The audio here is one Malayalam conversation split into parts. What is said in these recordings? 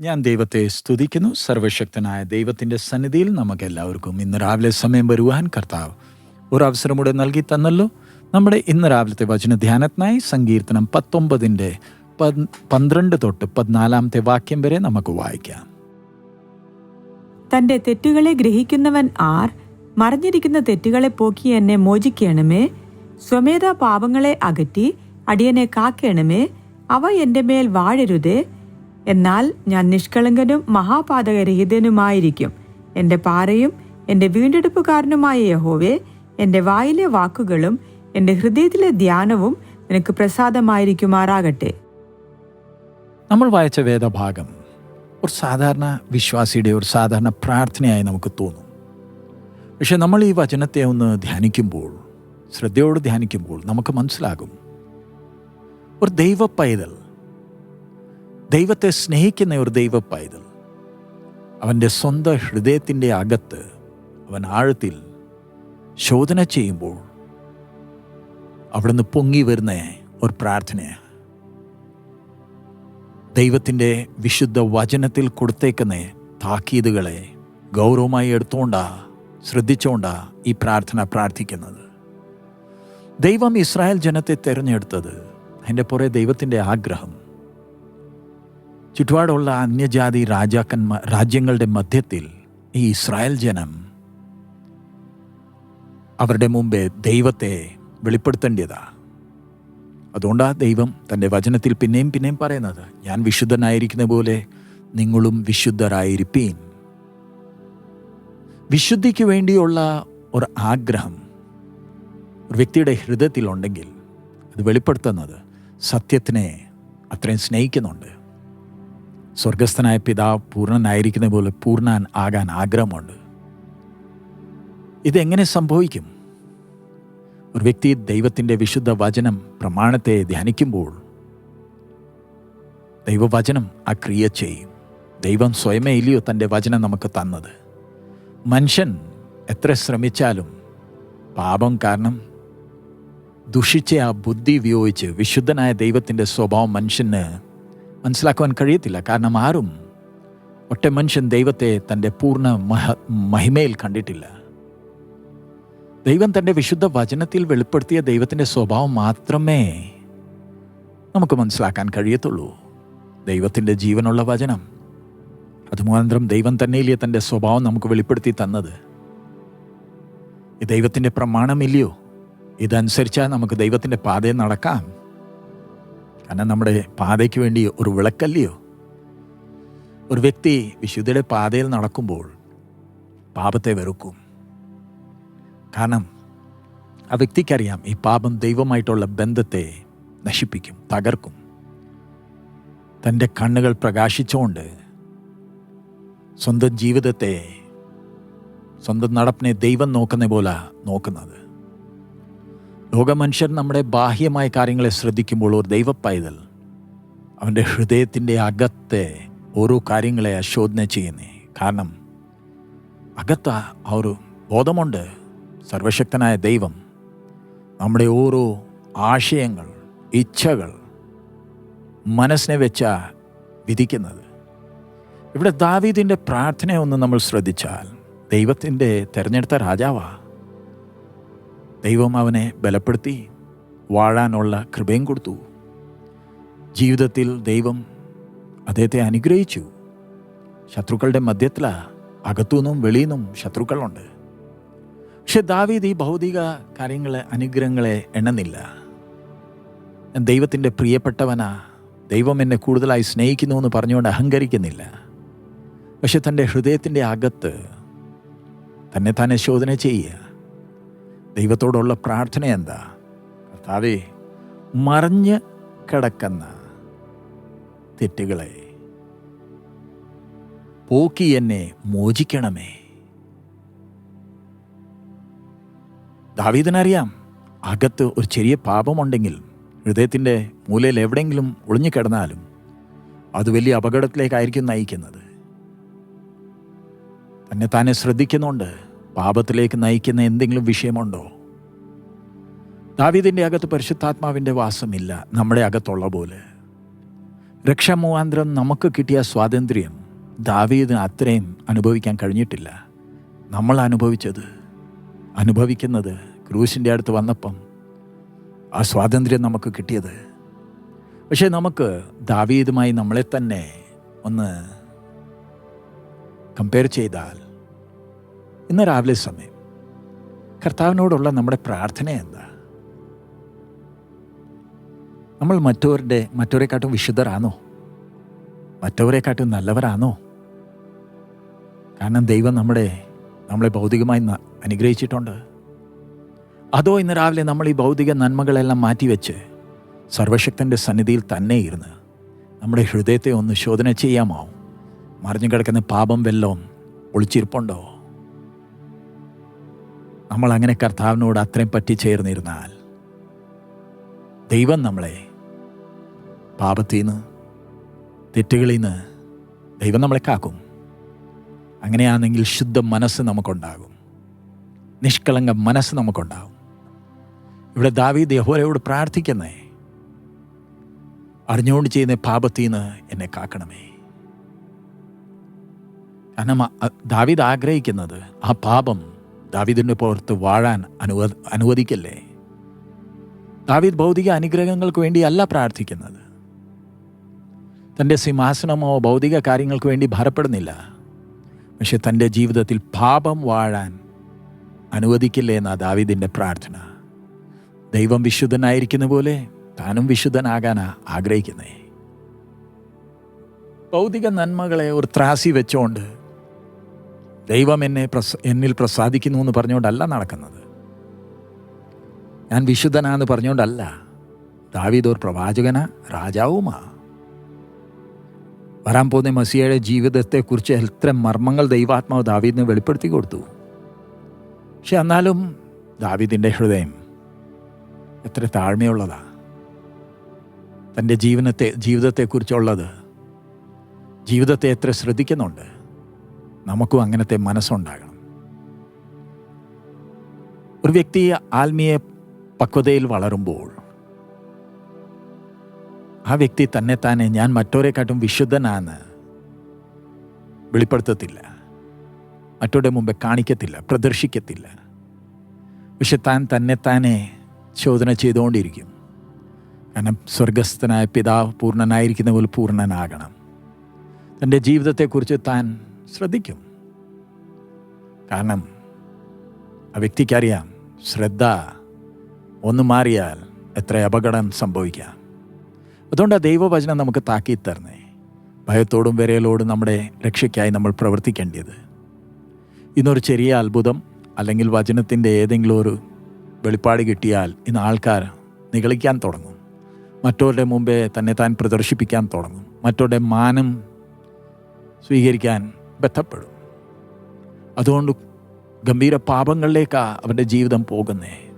ഞാൻ ദൈവത്തെ സ്തുതിക്കുന്നു. സർവശക്തനായ ദൈവത്തിന്റെ സന്നിധിയിൽ നമുക്ക് എല്ലാവർക്കും ഇന്ന് രാവിലെ സമയം വരുവാൻ കർത്താവ് ഒരു അവസരം കൂടെ നൽകി തന്നല്ലോ. നമ്മുടെ ഇന്ന് രാവിലത്തെ വചന ധ്യാനത്തിനായി സങ്കീർത്തനം പത്തൊമ്പതിന്റെ പത് പന്ത്രണ്ട് തൊട്ട് പതിനാലാമത്തെ വാക്യം വരെ നമുക്ക് വായിക്കാം. തന്റെ തെറ്റുകളെ ഗ്രഹിക്കുന്നവൻ ആർ? മറിഞ്ഞിരിക്കുന്ന തെറ്റുകളെ പോക്കി എന്നെ മോചിക്കണമേ? സ്വമേധ പാപങ്ങളെ അകറ്റി അടിയനെ കാക്കണമേ? അവ എന്റെ മേൽ വാഴരുതേ? എന്നാൽ ഞാൻ നിഷ്കളങ്കനും മഹാപാതകരഹിതനുമായിരിക്കും. എന്റെ പാറയും എന്റെ വീണ്ടെടുപ്പുകാരനുമായ യഹോവേ എന്റെ വായിലെ വാക്കുകളും എന്റെ ഹൃദയത്തിലെ ധ്യാനവും നിനക്ക് പ്രസാദമായിരിക്കുമാറാകട്ടെ. നമ്മൾ വായിച്ച വേദഭാഗം ഒരു സാധാരണ വിശ്വാസിയുടെ ഒരു സാധാരണ പ്രാർത്ഥനയായി നമുക്ക് തോന്നും. പക്ഷെ നമ്മൾ ഈ വചനത്തെ ഒന്ന് ധ്യാനിക്കുമ്പോൾ ശ്രദ്ധയോട് ധ്യാനിക്കുമ്പോൾ നമുക്ക് മനസ്സിലാകും. ഒരു ദൈവ പൈതൽ ദൈവത്തെ സ്നേഹിക്കുന്ന ഒരു ദൈവ അവന്റെ സ്വന്തം ഹൃദയത്തിന്റെ അകത്ത് അവൻ ആഴത്തിൽ ശോധന ചെയ്യുമ്പോൾ അവിടുന്ന് പൊങ്ങി വരുന്ന ഒരു പ്രാർത്ഥനയാണ് ദൈവത്തിന്റെ വിശുദ്ധ വചനത്തിൽ കൊടുത്തേക്കുന്ന താക്കീതുകളെ ഗൗരവമായി എടുത്തുകൊണ്ടാ ശ്രദ്ധിച്ചുകൊണ്ടാ ഈ പ്രാർത്ഥന പ്രാർത്ഥിക്കുന്നത്. ദൈവം ഇസ്രായേൽ ജനത്തെ തിരഞ്ഞെടുത്തത്. അതിന്റെ പുറേ ദൈവത്തിന്റെ ആഗ്രഹം. ചുറ്റുപാടുള്ള അന്യജാതി രാജാക്കന്മാർ രാജ്യങ്ങളുടെ മധ്യത്തിൽ ഈ ഇസ്രായേൽ ജനം അവരുടെ മുമ്പേ ദൈവത്തെ വെളിപ്പെടുത്തേണ്ടതാ. അതുകൊണ്ടാണ് ദൈവം തന്റെ വചനത്തിൽ പിന്നെയും പിന്നെയും പറയുന്നത് ഞാൻ വിശുദ്ധനായിരിക്കുന്ന പോലെ നിങ്ങളും വിശുദ്ധരായിരിപ്പീൻ. വിശുദ്ധിക്ക് വേണ്ടിയുള്ള ഒരു ആഗ്രഹം ഒരു വ്യക്തിയുടെ ഹൃദയത്തിലുണ്ടെങ്കിൽ അത് വെളിപ്പെടുത്തുന്നത് സത്യത്തിനെ അത്രയും സ്നേഹിക്കുന്നുണ്ട്. സ്വർഗസ്ഥനായ പിതാവ് പൂർണനായിരിക്കുന്ന പോലെ പൂർണൻ ആകാൻ ആഗ്രഹമുണ്ട്. ഇതെങ്ങനെ സംഭവിക്കും? ഒരു വ്യക്തി ദൈവത്തിന്റെ വിശുദ്ധ വചനം പ്രമാണത്തെ ധ്യാനിക്കുമ്പോൾ ദൈവവചനം ആ ക്രിയ ചെയ്യും. ദൈവം സ്വയമേ ഇല്ലയോ തന്റെ വചനം നമുക്ക് തന്നത്? മനുഷ്യൻ എത്ര ശ്രമിച്ചാലും പാപം കാരണം ദുഷിച്ച ആ ബുദ്ധി ഉപയോഗിച്ച് വിശുദ്ധനായ ദൈവത്തിന്റെ സ്വഭാവം മനുഷ്യന് മനസ്സിലാക്കുവാൻ കഴിയത്തില്ല. കാരണം ആരും ഒറ്റ മനുഷ്യൻ ദൈവത്തെ തന്റെ പൂർണ മഹ മഹിമയിൽ കണ്ടിട്ടില്ല. ദൈവം തന്റെ വിശുദ്ധ വചനത്തിൽ വെളിപ്പെടുത്തിയ ദൈവത്തിന്റെ സ്വഭാവം മാത്രമേ നമുക്ക് മനസ്സിലാക്കാൻ കഴിയത്തുള്ളൂ. ദൈവത്തിന്റെ ജീവനുള്ള വചനം അത് മുഖാന്തരം ദൈവം തന്നെയില്ലേ തന്റെ സ്വഭാവം നമുക്ക് വെളിപ്പെടുത്തി തന്നത്? ദൈവത്തിന്റെ പ്രമാണമില്ലയോ? ഇതനുസരിച്ചാൽ നമുക്ക് ദൈവത്തിന്റെ പാതയിൽ നടക്കാം. കാരണം നമ്മുടെ പാതയ്ക്ക് വേണ്ടി ഒരു വിളക്കല്ലയോ? ഒരു വ്യക്തി വിശുദ്ധയുടെ പാതയിൽ നടക്കുമ്പോൾ പാപത്തെ വെറുക്കും. കാരണം ആ വ്യക്തിക്കറിയാം ഈ പാപം ദൈവമായിട്ടുള്ള ബന്ധത്തെ നശിപ്പിക്കും തകർക്കും. തന്റെ കണ്ണുകൾ പ്രകാശിച്ചുകൊണ്ട് സ്വന്തം ജീവിതത്തെ സ്വന്തം നടപ്പിനെ ദൈവം നോക്കുന്ന പോലെ നോക്കുന്നത്. ലോകമനുഷ്യർ നമ്മുടെ ബാഹ്യമായ കാര്യങ്ങളെ ശ്രദ്ധിക്കുമ്പോൾ ഒരു ദൈവ പൈതൽ അവന്റെ ഹൃദയത്തിന്റെ അകത്തെ ഓരോ കാര്യങ്ങളെ അശോധന ചെയ്യുന്നേ. കാരണം അകത്ത ആ ഒരു ബോധമുണ്ട്. സർവശക്തനായ ദൈവം. നമ്മുടെ ഓരോ ആശയങ്ങൾ ഇച്ഛകൾ മനസ്സിനെ വെച്ച വിധിക്കുന്നത്. ഇവിടെ ദാവീദിന്റെ പ്രാർത്ഥനയൊന്ന് നമ്മൾ ശ്രദ്ധിച്ചാൽ ദൈവത്തിന്റെ തിരഞ്ഞെടുത്ത രാജാവാ. ദൈവം അവനെ ബലപ്പെടുത്തി വാഴാനുള്ള കൃപയും കൊടുത്തു. ജീവിതത്തിൽ ദൈവം അദ്ദേഹത്തെ അനുഗ്രഹിച്ചു. ശത്രുക്കളുടെ മധ്യത്തിലാ അകത്തുനിന്നും വെളിയിൽ ശത്രുക്കളുണ്ട്. പക്ഷെ ദാവീദ് ഈ ഭൗതിക കാര്യങ്ങളെ അനുഗ്രഹങ്ങളെ എണ്ണുന്നില്ല. ദൈവത്തിന്റെ പ്രിയപ്പെട്ടവനാ ദൈവം എന്നെ കൂടുതലായി സ്നേഹിക്കുന്നു എന്ന് പറഞ്ഞുകൊണ്ട് അഹങ്കരിക്കുന്നില്ല. പക്ഷെ തന്റെ ഹൃദയത്തിന്റെ അകത്ത് തന്നെ തന്നെ ശോധന ചെയ്യുക. ദൈവത്തോടുള്ള പ്രാർത്ഥന എന്താ? കർത്താവേ മറിഞ്ഞ് കിടക്കുന്ന തെറ്റുകളെ പോക്കി എന്നെ മോചിക്കണമേ. ദാവീദിനറിയാം അകത്ത് ഒരു ചെറിയ പാപമുണ്ടെങ്കിൽ ഹൃദയത്തിന്റെ മൂലയിൽ എവിടെയെങ്കിലും ഒളിഞ്ഞുകിടന്നാലും അത് വലിയ അപകടത്തിലേക്കായിരിക്കും നയിക്കുന്നത്. തന്നെ താനെ ശ്രദ്ധിക്കുന്നുണ്ട് പാപത്തിലേക്ക് നയിക്കുന്ന എന്തെങ്കിലും വിഷയമുണ്ടോ? ദാവീദിന്റെ അകത്ത് പരിശുദ്ധാത്മാവിന്റെ വാസമില്ല നമ്മുടെ അകത്തുള്ള പോലെ. രക്ഷാമുഖാന്തരം നമുക്ക് കിട്ടിയ സ്വാതന്ത്ര്യം ദാവീദിന് അത്രയും അനുഭവിക്കാൻ കഴിഞ്ഞിട്ടില്ല. നമ്മൾ അനുഭവിച്ചത് അനുഭവിക്കുന്നത് ക്രൂശിന്റെ അടുത്ത് വന്നപ്പം ആ സ്വാതന്ത്ര്യം നമുക്ക് കിട്ടിയത്. പക്ഷേ നമുക്ക് ദാവീദുമായി നമ്മളെ തന്നെ ഒന്ന് കമ്പയർ ചെയ്താൽ ഇന്ന് രാവിലെ സമയം. കർത്താവിനോടുള്ള നമ്മുടെ പ്രാർത്ഥന എന്താ? നമ്മൾ മറ്റവരുടെ മറ്റവരെക്കാട്ടും വിശുദ്ധരാണോ? മറ്റവരെക്കാട്ടും നല്ലവരാണോ? കാരണം ദൈവം നമ്മുടെ നമ്മളെ ഭൗതികമായി അനുഗ്രഹിച്ചിട്ടുണ്ട്. അതോ ഇന്ന് രാവിലെ നമ്മൾ ഈ ഭൗതിക നന്മകളെല്ലാം മാറ്റിവെച്ച് സർവശക്തന്റെ സന്നിധിയിൽ തന്നെ ഇരുന്ന് നമ്മുടെ ഹൃദയത്തെ ഒന്ന് ശോധന ചെയ്യാമോ മറിഞ്ഞു കിടക്കുന്ന പാപം വെല്ലവും ഒളിച്ചിരിപ്പുണ്ടോ? നമ്മൾ അങ്ങനെ കർത്താവിനോട് അത്രയും പറ്റിച്ചേർന്നിരുന്നാൽ ദൈവം നമ്മളെ പാപത്തിൽ നിന്ന് തെറ്റുകളിൽ നിന്ന് ദൈവം നമ്മളെ കാക്കും. അങ്ങനെയാണെങ്കിൽ ശുദ്ധ മനസ്സ് നമുക്കുണ്ടാകും. നിഷ്കളങ്ക മനസ്സ് നമുക്കുണ്ടാകും. ഇവിടെ ദാവി യഹോരയോട് പ്രാർത്ഥിക്കുന്നേ അറിഞ്ഞുകൊണ്ട് ചെയ്യുന്ന പാപത്തിൽ നിന്ന് എന്നെ കാക്കണമേ. കാരണം ദാവീദ് ആഗ്രഹിക്കുന്നത് ആ പാപം ദാവീദിന്റെ പുറത്ത് വാഴാൻ അനുവ അനുവദിക്കല്ലേ? ദാവീദ് ഭൗതിക അനുഗ്രഹങ്ങൾക്ക് വേണ്ടിയല്ല പ്രാർത്ഥിക്കുന്നത്. തന്റെ സിംഹാസനമോ ഭൗതിക കാര്യങ്ങൾക്ക് വേണ്ടി ഭാരപ്പെടുന്നില്ല. പക്ഷെ തന്റെ ജീവിതത്തിൽ പാപം വാഴാൻ അനുവദിക്കില്ലേ എന്നാ ദാവീദിന്റെ പ്രാർത്ഥന. ദൈവം വിശുദ്ധനായിരിക്കുന്ന പോലെ താനും വിശുദ്ധനാകാനാ ആഗ്രഹിക്കുന്നേ. ഭൗതിക നന്മകളെ ഒരു ത്രാസി വെച്ചുകൊണ്ട് ദൈവം എന്നെ പ്രസ എന്നിൽ പ്രസാദിക്കുന്നു എന്ന് പറഞ്ഞുകൊണ്ടല്ല നടക്കുന്നത്. ഞാൻ വിശുദ്ധനാന്ന് പറഞ്ഞുകൊണ്ടല്ല. ദാവീദോർ പ്രവാചകന രാജാവുമാ. വരാൻ പോകുന്ന മസിയയുടെ ജീവിതത്തെക്കുറിച്ച് എത്ര മർമ്മങ്ങൾ ദൈവാത്മാവ് ദാവീദിന് വെളിപ്പെടുത്തി കൊടുത്തു. പക്ഷെ എന്നാലും ദാവീദിന്റെ ഹൃദയം എത്ര താഴ്മയുള്ളതാ. തന്റെ ജീവനത്തെ ജീവിതത്തെക്കുറിച്ചുള്ളത് ജീവിതത്തെ എത്ര ശ്രദ്ധിക്കുന്നുണ്ട്. നമുക്കും അങ്ങനത്തെ മനസ്സുണ്ടാകണം. ഒരു വ്യക്തി ആത്മീയ പക്വതയിൽ വളരുമ്പോൾ ആ വ്യക്തി തന്നെ തന്നെ ഞാൻ മറ്റോരെക്കാട്ടും വിശുദ്ധനാന്ന് വെളിപ്പെടുത്തത്തില്ല. മറ്റവരുടെ മുമ്പേ കാണിക്കത്തില്ല പ്രദർശിക്കത്തില്ല. പക്ഷെ താൻ തന്നെ താനെ ചോദന ചെയ്തുകൊണ്ടിരിക്കും. കാരണം സ്വർഗസ്ഥനായ പിതാവ് പൂർണനായിരിക്കുന്ന പോലെ പൂർണനാകണം. തന്റെ ജീവിതത്തെക്കുറിച്ച് താൻ ശ്രദ്ധിക്കും. കാരണം ആ വ്യക്തിക്കറിയാം ശ്രദ്ധ ഒന്ന് മാറിയാൽ എത്ര അപകടം സംഭവിക്കാം. അതുകൊണ്ട് ആ ദൈവവചനം നമുക്ക് താക്കി തരണേ ഭയത്തോടും വിരയലോടും നമ്മുടെ രക്ഷയ്ക്കായി നമ്മൾ പ്രവർത്തിക്കേണ്ടത് ഇന്നൊരു ചെറിയ അത്ഭുതം അല്ലെങ്കിൽ വചനത്തിന്റെ ഏതെങ്കിലും ഒരു വെളിപ്പാട് കിട്ടിയാൽ ഇന്ന് ആൾക്കാർ നിഗളിക്കാൻ തുടങ്ങും. മറ്റവരുടെ മുമ്പേ തന്നെ താൻ പ്രദർശിപ്പിക്കാൻ തുടങ്ങും. മറ്റവരുടെ മാനം സ്വീകരിക്കാൻ ബന്ധപ്പെടും. അതുകൊണ്ട് ഗംഭീര പാപങ്ങളിലേക്കാണ് അവന്റെ ജീവിതം പോകുന്നേ.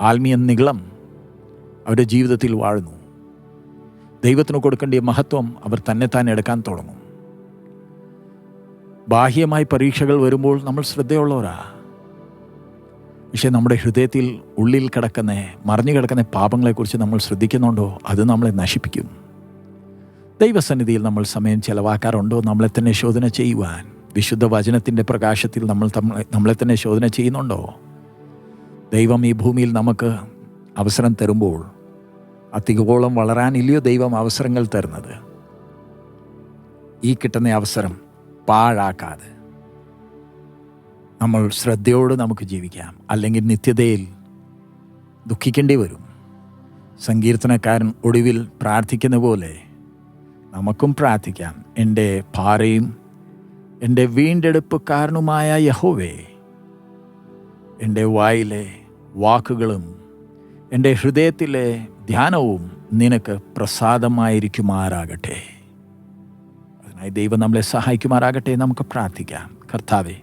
ആത്മീയ നികളം അവരുടെ ജീവിതത്തിൽ വാഴുന്നു. ദൈവത്തിന് കൊടുക്കേണ്ട മഹത്വം അവർ തന്നെ താൻ എടുക്കാൻ തുടങ്ങും. ബാഹ്യമായി പരീക്ഷകൾ വരുമ്പോൾ നമ്മൾ ശ്രദ്ധയുള്ളവരാ. പക്ഷെ നമ്മുടെ ഹൃദയത്തിൽ ഉള്ളിൽ കിടക്കുന്ന മറിഞ്ഞു കിടക്കുന്ന പാപങ്ങളെക്കുറിച്ച് നമ്മൾ ശ്രദ്ധിക്കുന്നുണ്ടോ? അത് നമ്മളെ നശിപ്പിക്കും. ദൈവസന്നിധിയിൽ നമ്മൾ സമയം ചെലവാക്കാറുണ്ടോ? നമ്മളെ തന്നെ ശോധന ചെയ്യുവാൻ. വിശുദ്ധ വചനത്തിന്റെ പ്രകാശത്തിൽ നമ്മൾ നമ്മളെ തന്നെ ശോധന ചെയ്യുന്നുണ്ടോ? ദൈവം ഈ ഭൂമിയിൽ നമുക്ക് അവസരം തരുമ്പോൾ അധികവോളം വളരാനില്ലയോ ദൈവം അവസരങ്ങൾ തരുന്നത്? ഈ കിട്ടുന്ന അവസരം പാഴാക്കാതെ നമ്മൾ ശ്രദ്ധയോട് നമുക്ക് ജീവിക്കാം. അല്ലെങ്കിൽ നിത്യതയിൽ ദുഃഖിക്കേണ്ടി വരും. സങ്കീർത്തനക്കാരൻ ഒടുവിൽ പ്രാർത്ഥിക്കുന്ന പോലെ നമുക്കും പ്രാർത്ഥിക്കാം. എന്റെ പാറയും എന്റെ വീണ്ടെടുപ്പുകാരനുമായ യഹോവേ എന്റെ വായിലെ വാക്കുകളും എന്റെ ഹൃദയത്തിലെ ധ്യാനവും നിനക്ക് പ്രസാദമായിരിക്കുമാറാകട്ടെ. അതിനായി ദൈവം നമ്മളെ സഹായിക്കുമാറാകട്ടെ നമുക്ക് പ്രാർത്ഥിക്കാം. കർത്താവെ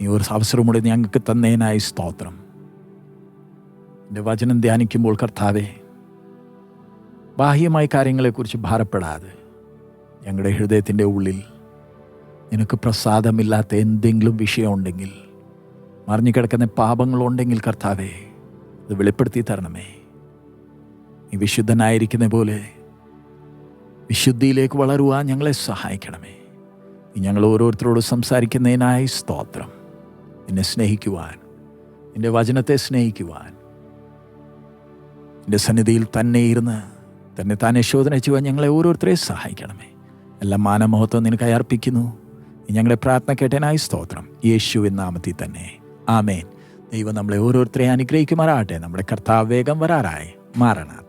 നീ ഒരു അവസരം കൂടി ഞങ്ങൾക്ക് തന്നേനായി സ്തോത്രം. എന്റെ വചനം ധ്യാനിക്കുമ്പോൾ കർത്താവേ ബാഹ്യമായ കാര്യങ്ങളെക്കുറിച്ച് ഭാരപ്പെടാതെ ഞങ്ങളുടെ ഹൃദയത്തിന്റെ ഉള്ളിൽ നിനക്ക് പ്രസാദമില്ലാത്ത എന്തെങ്കിലും വിഷയമുണ്ടെങ്കിൽ മറിഞ്ഞു കിടക്കുന്ന പാപങ്ങളുണ്ടെങ്കിൽ കർത്താവേ അത് വെളിപ്പെടുത്തി തരണമേ. നീ വിശുദ്ധനായിരിക്കുന്ന പോലെ വിശുദ്ധിയിലേക്ക് വളരുവാൻ ഞങ്ങളെ സഹായിക്കണമേ. നീ ഞങ്ങൾ ഓരോരുത്തരോട് സംസാരിക്കുന്നതിനായി സ്തോത്രം. നിന്നെ സ്നേഹിക്കുവാൻ നിന്റെ വചനത്തെ സ്നേഹിക്കുവാൻ നിന്റെ സന്നിധിയിൽ തന്നെ ഇരുന്ന് തന്നെ താൻ യശോധന ചെയ്യുവാൻ ഞങ്ങളെ ഓരോരുത്തരെയും സഹായിക്കണമേ. എല്ലാം മാനമഹത്വം നിനക്കായി അർപ്പിക്കുന്നു. ഞങ്ങളെ പ്രാർത്ഥന കേട്ടനായി സ്തോത്രം. യേശുവിൻ നാമത്തിൽ തന്നെ. ആമേൻ. ദൈവം നമ്മളെ ഓരോരുത്തരെയും അനുഗ്രഹിക്കുമാറാകട്ടെ. നമ്മുടെ കർത്താവ് വേഗം വരാറായി. മാറണം.